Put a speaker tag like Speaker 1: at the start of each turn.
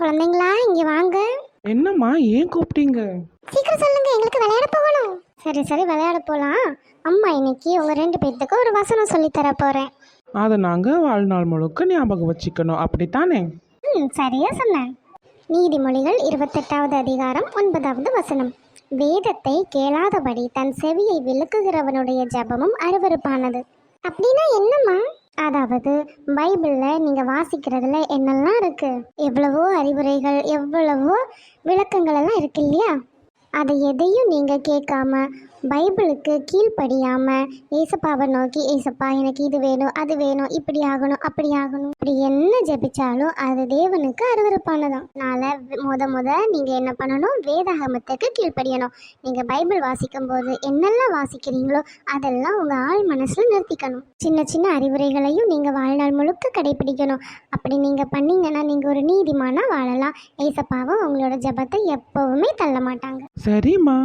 Speaker 1: குழந்தைங்களா இங்க வாங்க.
Speaker 2: என்னம்மா ஏன் கூப்பிட்டீங்க?
Speaker 1: சீக்கிரம் சொல்லுங்க எங்களுக்கு விளையாட போகணும். சரி சரி விளையாட போலாம். அம்மா இன்னைக்கு உங்க ரெண்டு பேர்த்துக்கு ஒரு வசனம் சொல்லி தர போறேன்.
Speaker 2: அதை நாங்கள் வாழ்நாள் முழுக்க ஞாபகம் வச்சுக்கணும். அப்படித்தானே?
Speaker 1: ம் சரியா சொன்னேன். நீதிமொழிகள் இருபத்தெட்டாவது அதிகாரம் ஒன்பதாவது வசனம். வேதத்தை கேளாதபடி தன் செவியை விளக்குகிறவனுடைய ஜெபமும் அருவருப்பானது. அப்படின்னா என்னம்மா? அதாவது பைபிளில் நீங்கள் வாசிக்கிறதுல என்னெல்லாம் இருக்குது எவ்வளவோ அறிவுரைகள் எவ்வளவோ விளக்கங்கள் எல்லாம் இருக்கு இல்லையா? அதை எதையும் நீங்கள் கேட்காம பைபிளுக்கு கீழ்ப்படியாம ஏசப்பாவை நோக்கி ஏசப்பா எனக்கு இது வேணும் அது வேணும் இப்படி ஆகணும் அப்படி ஆகணும். இப்படி என்ன ஜெபிச்சாலும் அது தேவனுக்கு அருவருப்பானதான் அதனால முத முத நீங்கள் என்ன பண்ணணும்? வேதாகமத்துக்கு கீழ்ப்படியணும். நீங்கள் பைபிள் வாசிக்கும் போது என்னெல்லாம் வாசிக்கிறீங்களோ அதெல்லாம் உங்கள் ஆள் மனசில் நிறுத்திக்கணும். சின்ன சின்ன அறிவுரைகளையும் நீங்கள் வாழ்நாள் அளவுக்கு கடைபிடிக்கணும். அப்படி நீங்கள் பண்ணீங்கன்னா நீங்கள் ஒரு நீதிமானாக வாழலாம். ஏசப்பாவை உங்களோட ஜெபத்தை எப்போவுமே தள்ள மாட்டாங்க
Speaker 2: சரிம்மா.